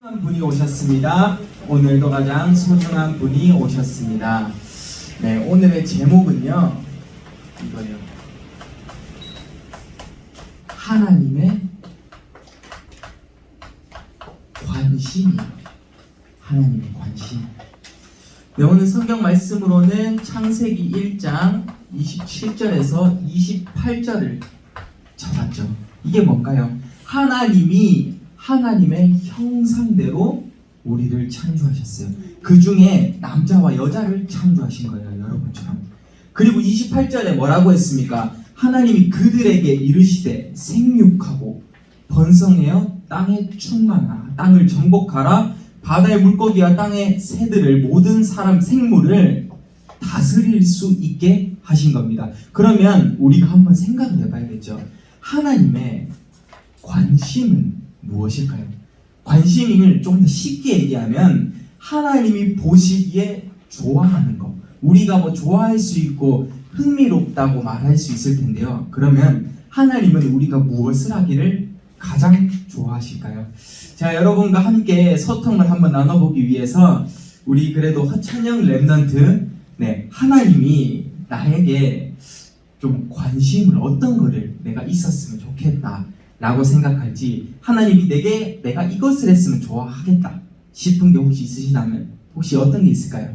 소중한 분이 오셨습니다. 오늘도 가장 소중한 분이 오셨습니다. 네, 오늘의 제목은요. 이거예요. 하나님의 관심이에요. 하나님의 관심. 네, 오늘 성경 말씀으로는 창세기 1장 27절에서 28절을 잡았죠. 이게 뭔가요? 하나님이 하나님의 형상대로 우리를 창조하셨어요. 그 중에 남자와 여자를 창조하신 거예요, 여러분처럼. 그리고 28절에 뭐라고 했습니까? 하나님이 그들에게 이르시되 생육하고 번성하여 땅에 충만하라. 땅을 정복하라. 바다의 물고기와 땅의 새들을 모든 사람 생물을 다스릴 수 있게 하신 겁니다. 그러면 우리가 한번 생각을 해봐야겠죠. 하나님의 관심은 무엇일까요? 관심을 좀 더 쉽게 얘기하면 하나님이 보시기에 좋아하는 것. 우리가 뭐 좋아할 수 있고 흥미롭다고 말할 수 있을 텐데요. 그러면 하나님은 우리가 무엇을 하기를 가장 좋아하실까요? 자, 여러분과 함께 소통을 한번 나눠보기 위해서 우리 그래도 허찬영 랩넌트 네, 하나님이 나에게 좀 관심을 어떤 거를 내가 있었으면 좋겠다 라고 생각할지 하나님이 내게 내가 이것을 했으면 좋아하겠다 싶은 게 혹시 있으시다면 혹시 어떤 게 있을까요?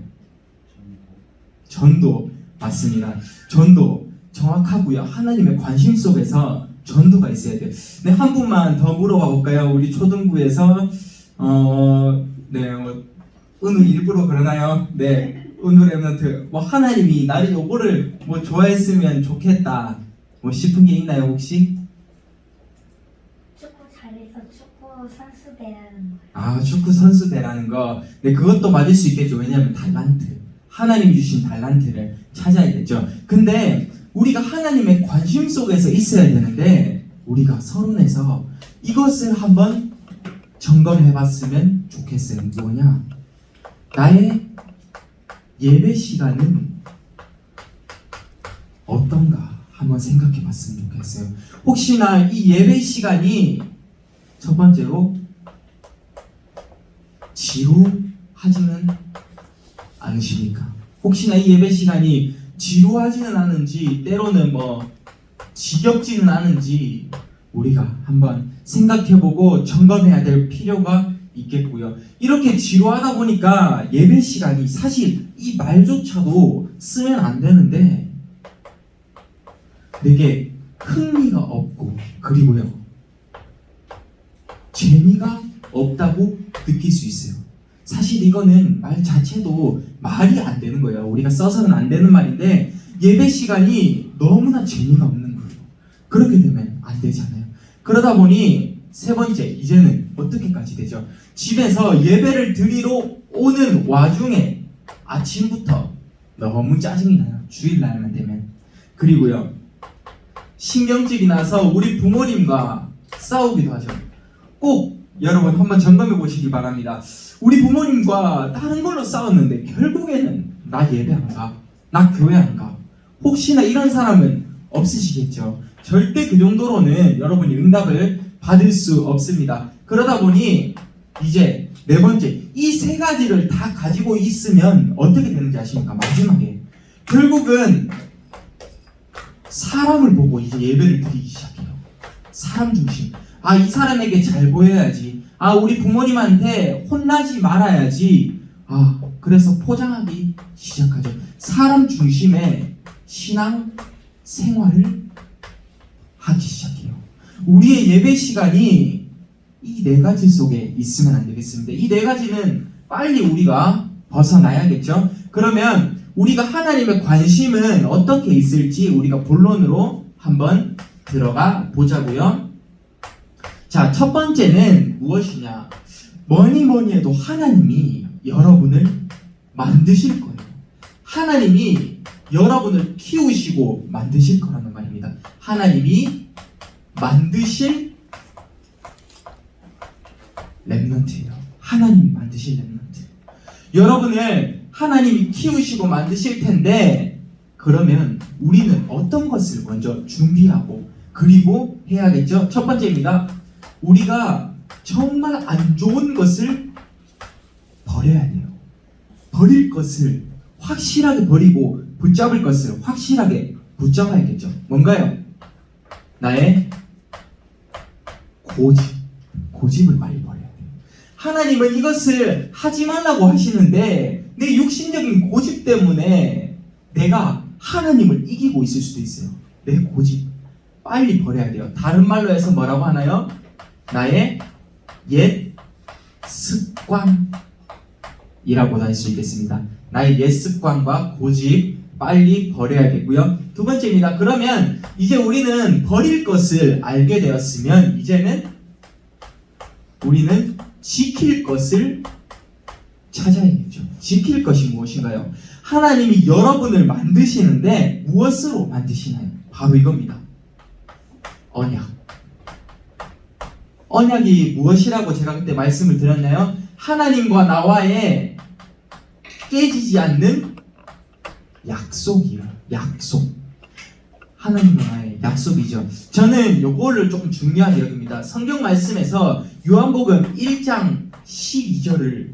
전도 맞습니다. 전도 정확하고요. 하나님의 관심 속에서 전도가 있어야 돼요. 네, 한 분만 더 물어봐 볼까요? 우리 초등부에서 어, 네, 어, 은우 일부러 그러나요? 네, 은우 랩런트 뭐 하나님이 나를 요거를 뭐 좋아했으면 좋겠다 뭐 싶은 게 있나요 혹시? 축구 잘해서 축구 선수 되라는 거예요. 아 축구 선수 되라는 거. 네 그것도 맞을 수 있겠죠. 왜냐하면 달란트. 하나님이 주신 달란트를 찾아야 되죠. 근데 우리가 하나님의 관심 속에서 있어야 되는데 우리가 서론에서 이것을 한번 점검해 봤으면 좋겠어요. 뭐냐? 나의 예배 시간은 어떤가 한번 생각해 봤으면 좋겠어요. 혹시나 이 예배 시간이 첫 번째로 지루하지는 않으십니까? 혹시나 이 예배 시간이 지루하지는 않은지 때로는 뭐 지겹지는 않은지 우리가 한번 생각해보고 점검해야 될 필요가 있겠고요. 이렇게 지루하다 보니까 예배 시간이 사실 이 말조차도 쓰면 안 되는데 내게 흥미가 없고 그리고요 재미가 없다고 느낄 수 있어요. 사실 이거는 말 자체도 말이 안 되는 거예요. 우리가 써서는 안 되는 말인데 예배 시간이 너무나 재미가 없는 거예요. 그렇게 되면 안 되잖아요. 그러다 보니 세 번째 이제는 어떻게까지 되죠? 집에서 예배를 드리러 오는 와중에 아침부터 너무 짜증이 나요. 주일날만 되면 그리고요 신경질이 나서 우리 부모님과 싸우기도 하죠. 꼭 여러분 한번 점검해 보시기 바랍니다. 우리 부모님과 다른 걸로 싸웠는데 결국에는 나 예배 안 가, 나 교회 안 가. 혹시나 이런 사람은 없으시겠죠. 절대 그 정도로는 여러분이 응답을 받을 수 없습니다. 그러다 보니 이제 네 번째 이 세 가지를 다 가지고 있으면 어떻게 되는지 아십니까? 마지막에 결국은 사람을 보고 이제 예배를 드리기 시작해요. 사람 중심. 아, 이 사람에게 잘 보여야지. 아, 우리 부모님한테 혼나지 말아야지. 아, 그래서 포장하기 시작하죠. 사람 중심의 신앙 생활을 하기 시작해요. 우리의 예배 시간이 이 네 가지 속에 있으면 안 되겠습니다. 이 네 가지는 빨리 우리가 벗어나야겠죠. 그러면 우리가 하나님의 관심은 어떻게 있을지 우리가 본론으로 한번 들어가 보자고요. 자, 첫 번째는 무엇이냐? 뭐니 뭐니 해도 하나님이 여러분을 만드실 거예요. 하나님이 여러분을 키우시고 만드실 거라는 말입니다. 하나님이 만드실 랩런트예요. 하나님이 만드실 랩런트. 여러분을 하나님이 키우시고 만드실 텐데 그러면 우리는 어떤 것을 먼저 준비하고 그리고 해야겠죠? 첫 번째입니다. 우리가 정말 안 좋은 것을 버려야 돼요. 버릴 것을 확실하게 버리고 붙잡을 것을 확실하게 붙잡아야겠죠. 뭔가요? 나의 고집, 고집을 빨리 버려야 돼요. 하나님은 이것을 하지 말라고 하시는데 내 육신적인 고집 때문에 내가 하나님을 이기고 있을 수도 있어요. 내 고집 빨리 버려야 돼요. 다른 말로 해서 뭐라고 하나요? 나의 옛 습관이라고 할수 있겠습니다. 나의 옛 습관과 고집 빨리 버려야 되고요. 두 번째입니다. 그러면 이제 우리는 버릴 것을 알게 되었으면 이제는 우리는 지킬 것을 찾아야겠죠. 지킬 것이 무엇인가요? 하나님이 여러분을 만드시는데 무엇으로 만드시나요? 바로 이겁니다. 언약. 언약이 무엇이라고 제가 그때 말씀을 드렸나요? 하나님과 나와의 깨지지 않는 약속이요. 약속. 하나님과 나의 약속이죠. 저는 요거를 조금 중요하게 여깁니다. 성경 말씀에서 요한복음 1장 12절을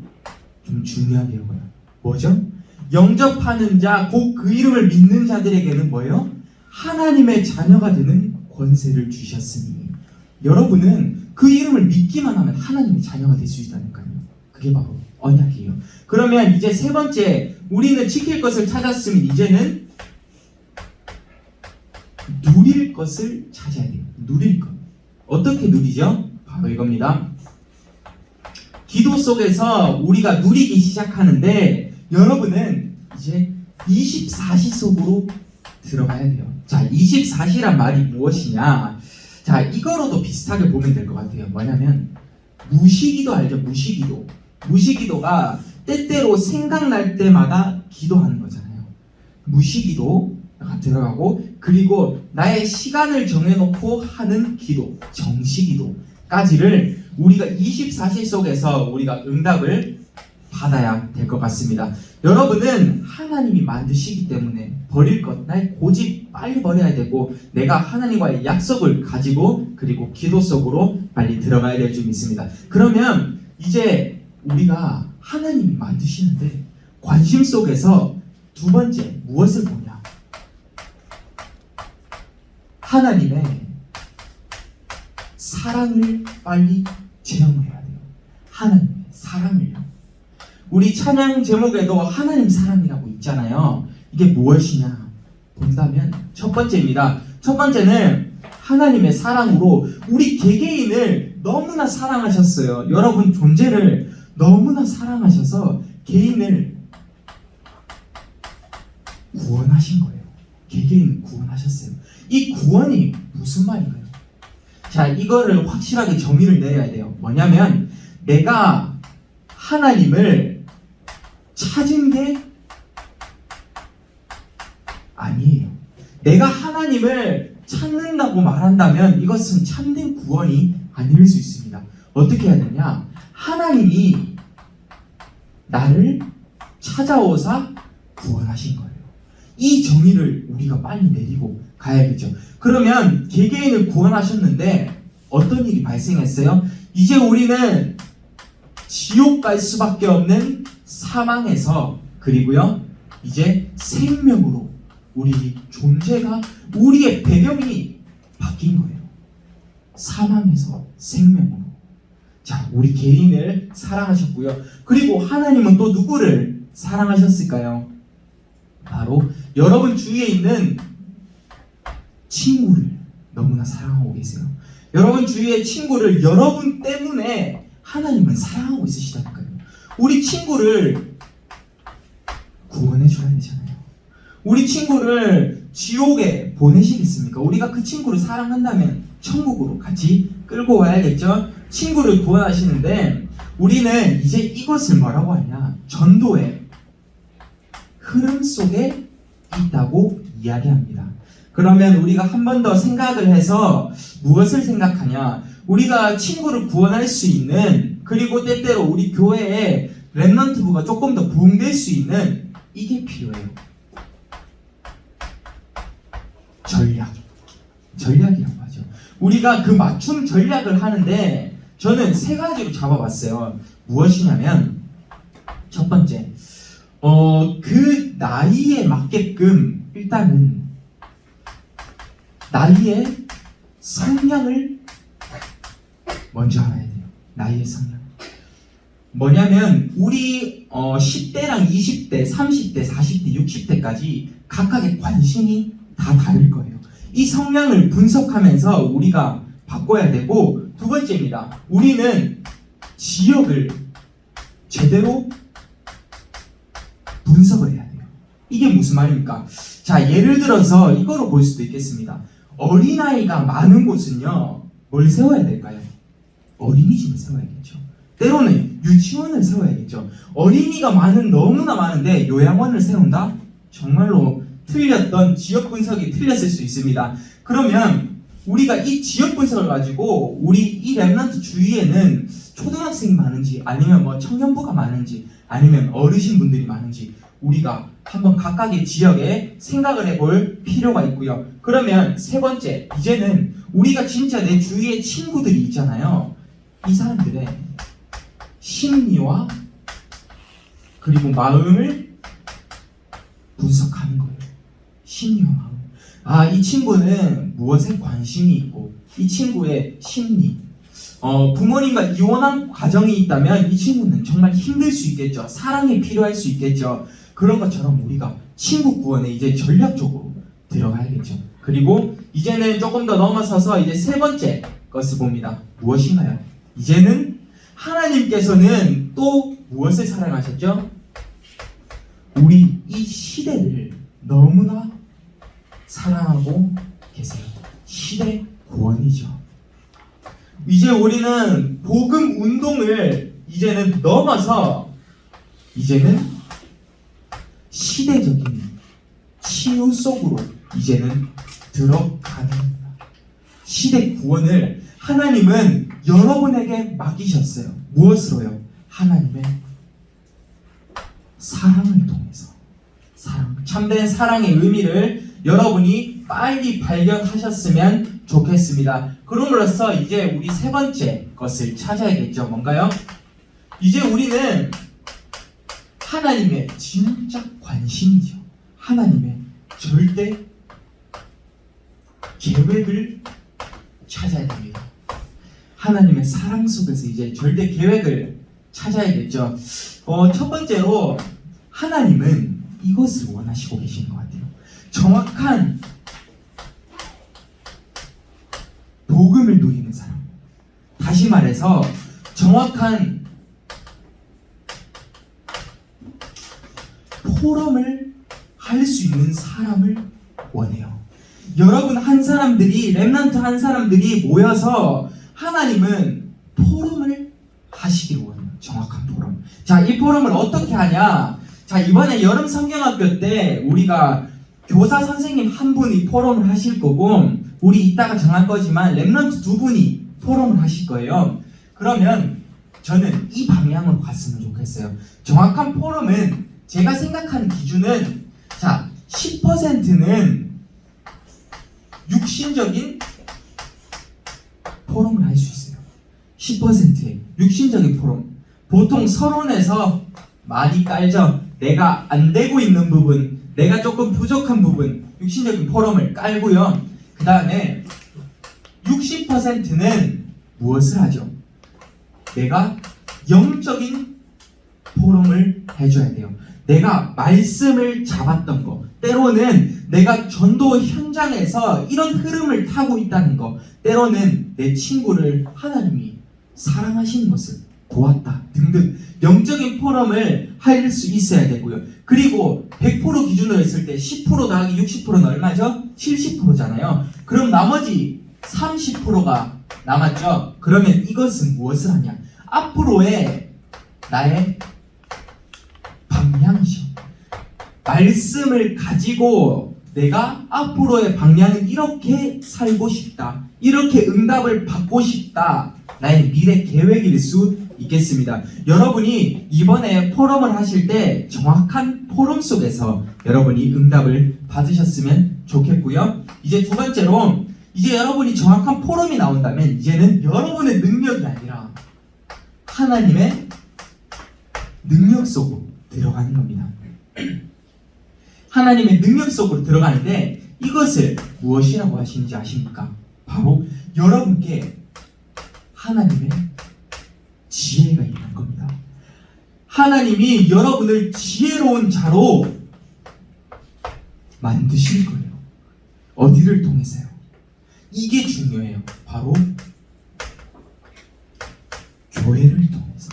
좀 중요하게 여겨요. 뭐죠? 영접하는 자, 곧 그 이름을 믿는 자들에게는 뭐예요? 하나님의 자녀가 되는 권세를 주셨으니 여러분은 그 이름을 믿기만 하면 하나님의 자녀가 될 수 있다니까요. 그게 바로 언약이에요. 그러면 이제 세 번째 우리는 지킬 것을 찾았으면 이제는 누릴 것을 찾아야 돼요. 누릴 것. 어떻게 누리죠? 바로 이겁니다. 기도 속에서 우리가 누리기 시작하는데 여러분은 이제 24시 속으로 들어가야 돼요. 자, 24시란 말이 무엇이냐? 자, 이거로도 비슷하게 보면 될 것 같아요. 뭐냐면 무시기도 알죠? 무시기도. 무시기도가 때때로 생각날 때마다 기도하는 거잖아요. 무시기도가 들어가고 그리고 나의 시간을 정해놓고 하는 기도, 정시기도까지를 우리가 24시 속에서 우리가 응답을 받아야 될 것 같습니다. 여러분은 하나님이 만드시기 때문에 버릴 것, 나의 고집 빨리 버려야 되고 내가 하나님과의 약속을 가지고 그리고 기도 속으로 빨리 들어가야 될 줄 믿습니다. 그러면 이제 우리가 하나님이 만드시는데 관심 속에서 두 번째 무엇을 보냐? 하나님의 사랑을 빨리 체험을 해야 돼요. 하나님의 사랑을요. 우리 찬양 제목에도 하나님 사랑이라고 있잖아요. 이게 무엇이냐 본다면 첫 번째입니다. 첫 번째는 하나님의 사랑으로 우리 개개인을 너무나 사랑하셨어요. 여러분 존재를 너무나 사랑하셔서 개인을 구원하신 거예요. 개개인 구원하셨어요. 이 구원이 무슨 말인가요? 자, 이거를 확실하게 정의를 내려야 돼요. 뭐냐면 내가 하나님을 찾은 게 아니에요. 내가 하나님을 찾는다고 말한다면 이것은 참된 구원이 아닐 수 있습니다. 어떻게 해야 되냐? 하나님이 나를 찾아오사 구원하신 거예요. 이 정의를 우리가 빨리 내리고 가야겠죠. 그러면 개개인을 구원하셨는데 어떤 일이 발생했어요? 이제 우리는 지옥 갈 수밖에 없는 사망에서 그리고요 이제 생명으로 우리 존재가 우리의 배경이 바뀐 거예요. 사망에서 생명으로. 자, 우리 개인을 사랑하셨고요. 그리고 하나님은 또 누구를 사랑하셨을까요? 바로 여러분 주위에 있는 친구를 너무나 사랑하고 계세요. 여러분 주위의 친구를 여러분 때문에 하나님은 사랑하고 있으시다니까요. 우리 친구를 구원해 줘야 되잖아요. 우리 친구를 지옥에 보내시겠습니까? 우리가 그 친구를 사랑한다면 천국으로 같이 끌고 와야겠죠? 친구를 구원하시는데 우리는 이제 이것을 뭐라고 하냐? 전도의 흐름 속에 있다고 이야기합니다. 그러면 우리가 한 번 더 생각을 해서 무엇을 생각하냐? 우리가 친구를 구원할 수 있는 그리고 때때로 우리 교회에 랩런트부가 조금 더 부흥될 수 있는 이게 필요해요. 전략. 전략이라고 하죠. 우리가 그 맞춤 전략을 하는데 저는 세 가지로 잡아봤어요. 무엇이냐면 첫 번째, 어, 그 나이에 맞게끔 일단은 나이의 성향을 먼저 알아야 돼요. 나이의 성향. 뭐냐면 우리 어, 10대랑 20대, 30대, 40대, 60대까지 각각의 관심이 다 다를 거예요. 이 성향을 분석하면서 우리가 바꿔야 되고 두 번째입니다. 우리는 지역을 제대로 분석을 해야 돼요. 이게 무슨 말입니까? 자, 예를 들어서 이거로 볼 수도 있겠습니다. 어린아이가 많은 곳은요, 뭘 세워야 될까요? 어린이집을 세워야겠죠. 때로는 유치원을 세워야겠죠. 어린이가 많은, 너무나 많은데 요양원을 세운다? 정말로 틀렸던 지역 분석이 틀렸을 수 있습니다. 그러면 우리가 이 지역 분석을 가지고 우리 이 랩런트 주위에는 초등학생이 많은지 아니면 뭐 청년부가 많은지 아니면 어르신 분들이 많은지 우리가 한번 각각의 지역에 생각을 해볼 필요가 있고요. 그러면 세 번째, 이제는 우리가 진짜 내 주위에 친구들이 있잖아요. 이 사람들의 심리와 그리고 마음을 분석하는 거예요. 심리와 마음. 아, 이 친구는 무엇에 관심이 있고, 이 친구의 심리. 어, 부모님과 이혼한 가정이 있다면 이 친구는 정말 힘들 수 있겠죠. 사랑이 필요할 수 있겠죠. 그런 것처럼 우리가 친구 구원에 이제 전략적으로 들어가야겠죠. 그리고 이제는 조금 더 넘어서서 이제 세 번째 것을 봅니다. 무엇인가요? 이제는 하나님께서는 또 무엇을 사랑하셨죠? 우리 이 시대를 너무나 사랑하고 계세요. 시대 구원이죠. 이제 우리는 복음 운동을 이제는 넘어서 이제는 시대적인 치유 속으로 이제는 들어가는. 시대 구원을 하나님은 여러분에게 맡기셨어요. 무엇으로요? 하나님의 사랑을 통해서. 사랑. 참된 사랑의 의미를 여러분이 빨리 발견하셨으면 좋겠습니다. 그럼으로써 이제 우리 세 번째 것을 찾아야겠죠. 뭔가요? 이제 우리는 하나님의 진짜 관심이죠. 하나님의 절대 계획을 찾아야 됩니다. 하나님의 사랑 속에서 이제 절대 계획을 찾아야겠죠. 어, 첫 번째로 하나님은 이것을 원하시고 계시는 것 같아요. 정확한 복음을 누리는 사람. 다시 말해서 정확한 포럼을 할 수 있는 사람을 원해요. 여러분 한 사람들이 렘넌트 한 사람들이 모여서 하나님은 포럼을 하시길 원해요. 정확한 포럼. 자, 이 포럼을 어떻게 하냐? 자, 이번에 여름 성경학교 때 우리가 교사 선생님 한 분이 포럼을 하실 거고 우리 이따가 정할 거지만 렘넌트 두 분이 포럼을 하실 거예요. 그러면 저는 이 방향으로 갔으면 좋겠어요. 정확한 포럼은 제가 생각하는 기준은 자 10%는 육신적인 포럼을 할 수 있어요. 10%의 육신적인 포럼. 보통 서론에서 많이 깔죠. 내가 안 되고 있는 부분, 내가 조금 부족한 부분, 육신적인 포럼을 깔고요. 그 다음에 60%는 무엇을 하죠? 내가 영적인 포럼을 해줘야 돼요. 내가 말씀을 잡았던 거, 때로는 내가 전도 현장에서 이런 흐름을 타고 있다는 거, 때로는 내 친구를 하나님이 사랑하시는 것을 보았다 등등 영적인 포럼을 할 수 있어야 되고요. 그리고 100% 기준으로 했을 때 10% 더하기 60%는 얼마죠? 70%잖아요. 그럼 나머지 30%가 남았죠. 그러면 이것은 무엇을 하냐? 앞으로의 나의 방향이죠. 말씀을 가지고 내가 앞으로의 방향은 이렇게 살고 싶다. 이렇게 응답을 받고 싶다. 나의 미래 계획일 수 있겠습니다. 여러분이 이번에 포럼을 하실 때 정확한 포럼 속에서 여러분이 응답을 받으셨으면 좋겠고요. 이제 두 번째로 이제 여러분이 정확한 포럼이 나온다면 이제는 여러분의 능력이 아니라 하나님의 능력 속으로 들어가는 겁니다. 하나님의 능력 속으로 들어가는데 이것을 무엇이라고 하시는지 아십니까? 바로 여러분께 하나님의 지혜가 있는 겁니다. 하나님이 여러분을 지혜로운 자로 만드실 거예요. 어디를 통해서요? 이게 중요해요. 바로 교회를 통해서.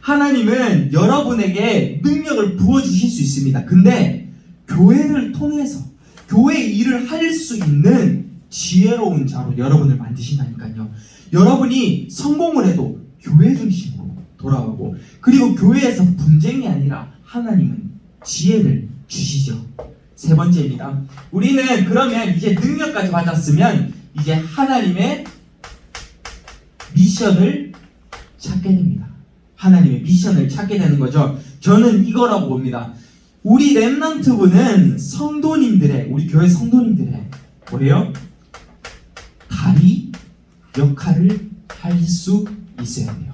하나님은 여러분에게 능력을 부어주실 수 있습니다. 근데 교회를 통해서 교회 일을 할 수 있는 지혜로운 자로 여러분을 만드신다니까요. 여러분이 성공을 해도 교회 중심으로 돌아가고 그리고 교회에서 분쟁이 아니라 하나님은 지혜를 주시죠. 세 번째입니다. 우리는 그러면 이제 능력까지 받았으면 이제 하나님의 미션을 찾게 됩니다. 하나님의 미션을 찾게 되는 거죠. 저는 이거라고 봅니다. 우리 랩런트부는 성도님들의 우리 교회 성도님들의 뭐예요? 다리 역할을 할 수 있어야 돼요.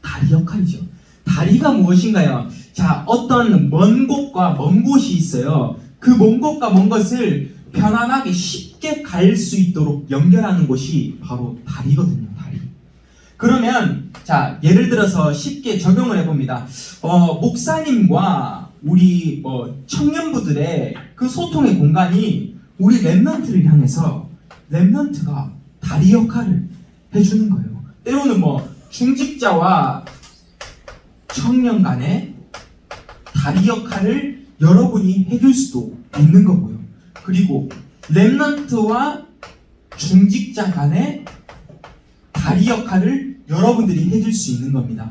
다리 역할이죠. 다리가 무엇인가요? 자, 어떤 먼 곳과 먼 곳이 있어요. 그 먼 곳과 먼 것을 편안하게 쉽게 갈 수 있도록 연결하는 곳이 바로 다리거든요. 다리. 그러면 자 예를 들어서 쉽게 적용을 해봅니다. 어, 목사님과 우리 뭐 청년부들의 그 소통의 공간이 우리 랩런트를 향해서 랩런트가 다리 역할을 해주는 거예요. 때로는 뭐 중직자와 청년 간의 다리 역할을 여러분이 해줄 수도 있는 거고요. 그리고 랩런트와 중직자 간의 다리 역할을 여러분들이 해줄 수 있는 겁니다.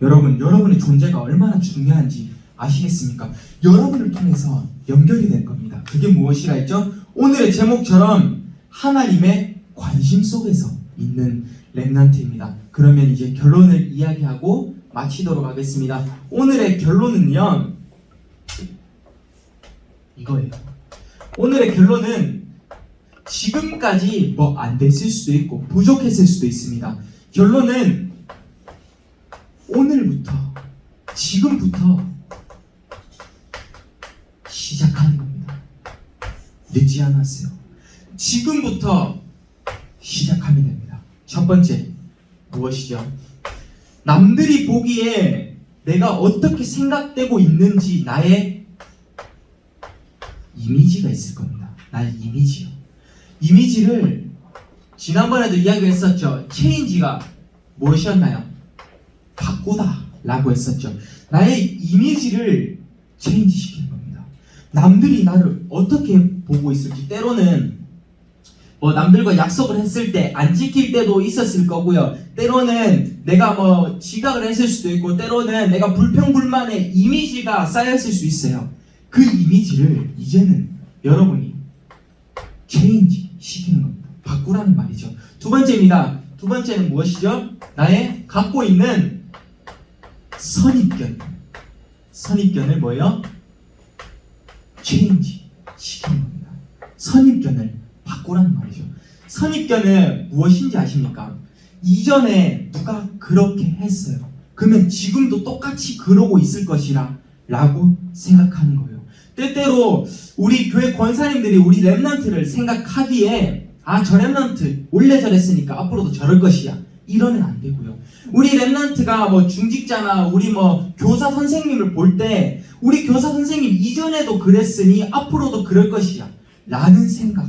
여러분, 여러분의 존재가 얼마나 중요한지 아시겠습니까? 여러분을 통해서 연결이 될 겁니다. 그게 무엇이라 했죠? 오늘의 제목처럼 하나님의 관심 속에서 있는 랩난트입니다. 그러면 이제 결론을 이야기하고 마치도록 하겠습니다. 오늘의 결론은요, 이거예요. 오늘의 결론은 지금까지 뭐 안 됐을 수도 있고 부족했을 수도 있습니다. 결론은 오늘부터 지금부터 시작하는 겁니다. 늦지 않았어요. 지금부터 시작하면 됩니다. 첫 번째 무엇이죠? 남들이 보기에 내가 어떻게 생각되고 있는지 나의 이미지가 있을 겁니다. 나의 이미지요. 이미지를 지난번에도 이야기했었죠. 체인지가 무엇이었나요? 바꾸다 라고 했었죠. 나의 이미지를 체인지 시키는 겁니다. 남들이 나를 어떻게 보고 있을지 때로는 뭐 남들과 약속을 했을 때 안 지킬 때도 있었을 거고요. 때로는 내가 뭐 지각을 했을 수도 있고 때로는 내가 불평불만의 이미지가 쌓였을 수 있어요. 그 이미지를 이제는 여러분이 체인지 시키는 겁니다. 바꾸라는 말이죠. 두 번째입니다. 두 번째는 무엇이죠? 나의 갖고 있는 선입견. 선입견을 뭐예요? 체인지 시키는 겁니다. 선입견을 바꾸라는 말이죠. 선입견은 무엇인지 아십니까? 이전에 누가 그렇게 했어요. 그러면 지금도 똑같이 그러고 있을 것이라 라고 생각하는 거예요. 때때로 우리 교회 권사님들이 우리 랩런트를 생각하기에 아 저 랩런트 원래 저랬으니까 앞으로도 저럴 것이야 이러면 안 되고요. 우리 랩런트가 뭐 중직자나 우리 뭐 교사 선생님을 볼 때 우리 교사 선생님 이전에도 그랬으니 앞으로도 그럴 것이야 라는 생각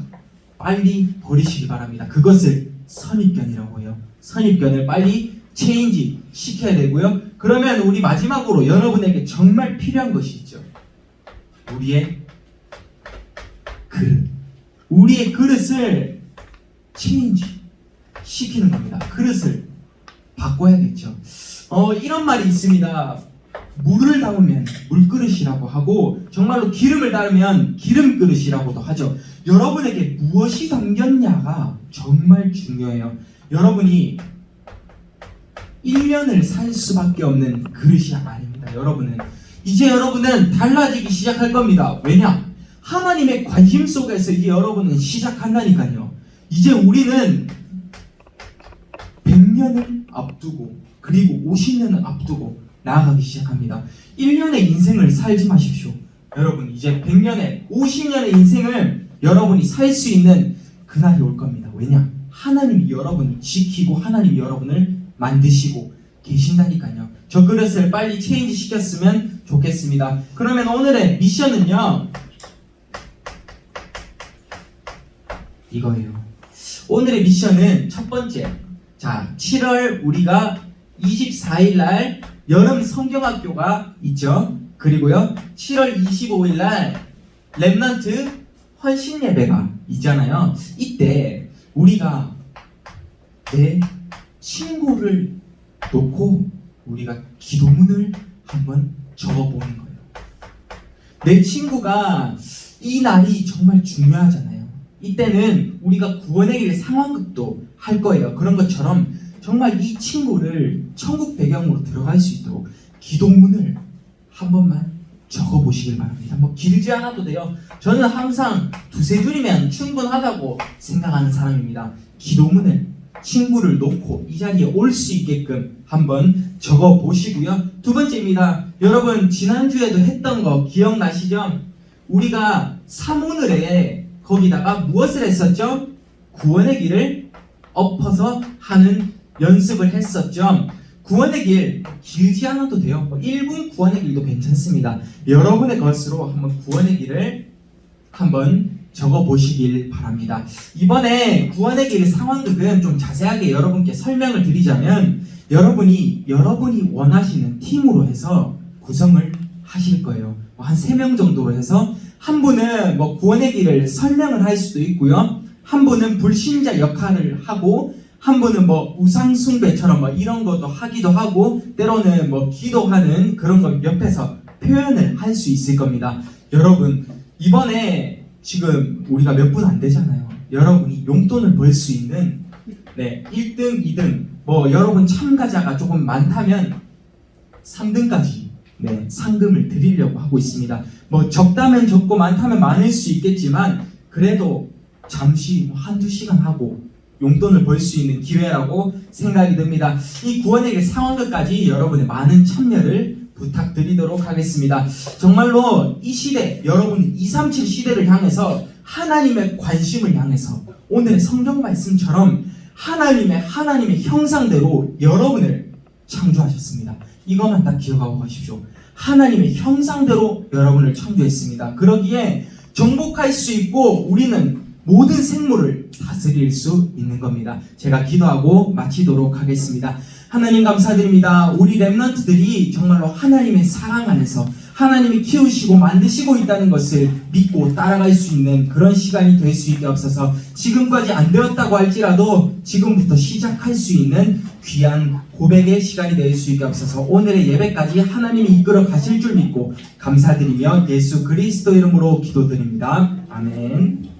빨리 버리시기 바랍니다. 그것을 선입견이라고 해요. 선입견을 빨리 체인지 시켜야 되고요. 그러면 우리 마지막으로 여러분에게 정말 필요한 것이 있죠. 우리의 그릇. 우리의 그릇을 체인지 시키는 겁니다. 그릇을 바꿔야겠죠. 어, 이런 말이 있습니다. 물을 담으면 물그릇이라고 하고 정말로 기름을 담으면 기름 그릇이라고도 하죠. 여러분에게 무엇이 담겼냐가 정말 중요해요. 여러분이 1년을 살 수밖에 없는 그릇이 아닙니다. 여러분은 이제 여러분은 달라지기 시작할 겁니다. 왜냐? 하나님의 관심 속에서 이제 여러분은 시작한다니까요. 이제 우리는 100년을 앞두고 그리고 50년을 앞두고 나아가기 시작합니다. 1년의 인생을 살지 마십시오. 여러분 이제 100년의 50년의 인생을 여러분이 살 수 있는 그날이 올 겁니다. 왜냐? 하나님이 여러분을 지키고 하나님이 여러분을 만드시고 계신다니까요. 저 그릇을 빨리 체인지 시켰으면 좋겠습니다. 그러면 오늘의 미션은요. 이거예요. 오늘의 미션은 첫 번째. 자, 7월 우리가 24일 날 여름 성경학교가 있죠. 그리고요. 7월 25일 날 랩넌트 헌신 예배가 있잖아요. 이때 우리가 내 친구를 놓고 우리가 기도문을 한번 적어보는 거예요. 내 친구가 이 날이 정말 중요하잖아요. 이때는 우리가 구원의 길 상황극도 할 거예요. 그런 것처럼 정말 이 친구를 천국 배경으로 들어갈 수 있도록 기도문을 한 번만 적어 보시길 바랍니다. 뭐 길지 않아도 돼요. 저는 항상 두세 줄이면 충분하다고 생각하는 사람입니다. 기도문을 친구를 놓고 이 자리에 올 수 있게끔 한번 적어 보시고요. 두 번째입니다. 여러분 지난주에도 했던 거 기억나시죠? 우리가 사모늘에 거기다가 무엇을 했었죠? 구원의 길을 엎어서 하는 연습을 했었죠. 구원의 길 길지 않아도 돼요. 뭐 1분 구원의 길도 괜찮습니다. 여러분의 것으로 한번 구원의 길을 한번 적어 보시길 바랍니다. 이번에 구원의 길 상황극은 좀 자세하게 여러분께 설명을 드리자면 여러분이 여러분이 원하시는 팀으로 해서 구성을 하실 거예요. 뭐한세명 정도로 해서 한 분은 뭐 구원의 길을 설명을 할 수도 있고요. 한 분은 불신자 역할을 하고 한 분은 뭐 우상 숭배처럼 뭐 이런 것도 하기도 하고 때로는 뭐 기도하는 그런 걸 옆에서 표현을 할 수 있을 겁니다. 여러분 이번에 지금 우리가 몇 분 안 되잖아요. 여러분이 용돈을 벌 수 있는 네 1등, 2등 뭐 여러분 참가자가 조금 많다면 3등까지 네 상금을 드리려고 하고 있습니다. 뭐 적다면 적고 많다면 많을 수 있겠지만 그래도 잠시 뭐 한두 시간 하고 용돈을 벌 수 있는 기회라고 생각이 듭니다. 이 구원에게 상황극까지 여러분의 많은 참여를 부탁드리도록 하겠습니다. 정말로 이 시대, 여러분 237 시대를 향해서 하나님의 관심을 향해서 오늘의 성경 말씀처럼 하나님의 하나님의 형상대로 여러분을 창조하셨습니다. 이것만 딱 기억하고 가십시오. 하나님의 형상대로 여러분을 창조했습니다. 그러기에 정복할 수 있고 우리는 모든 생물을 다스릴 수 있는 겁니다. 제가 기도하고 마치도록 하겠습니다. 하나님 감사드립니다. 우리 랩런트들이 정말로 하나님의 사랑 안에서 하나님이 키우시고 만드시고 있다는 것을 믿고 따라갈 수 있는 그런 시간이 될 수 있게 없어서 지금까지 안 되었다고 할지라도 지금부터 시작할 수 있는 귀한 고백의 시간이 될 수 있게 없어서 오늘의 예배까지 하나님이 이끌어 가실 줄 믿고 감사드리며 예수 그리스도 이름으로 기도드립니다. 아멘.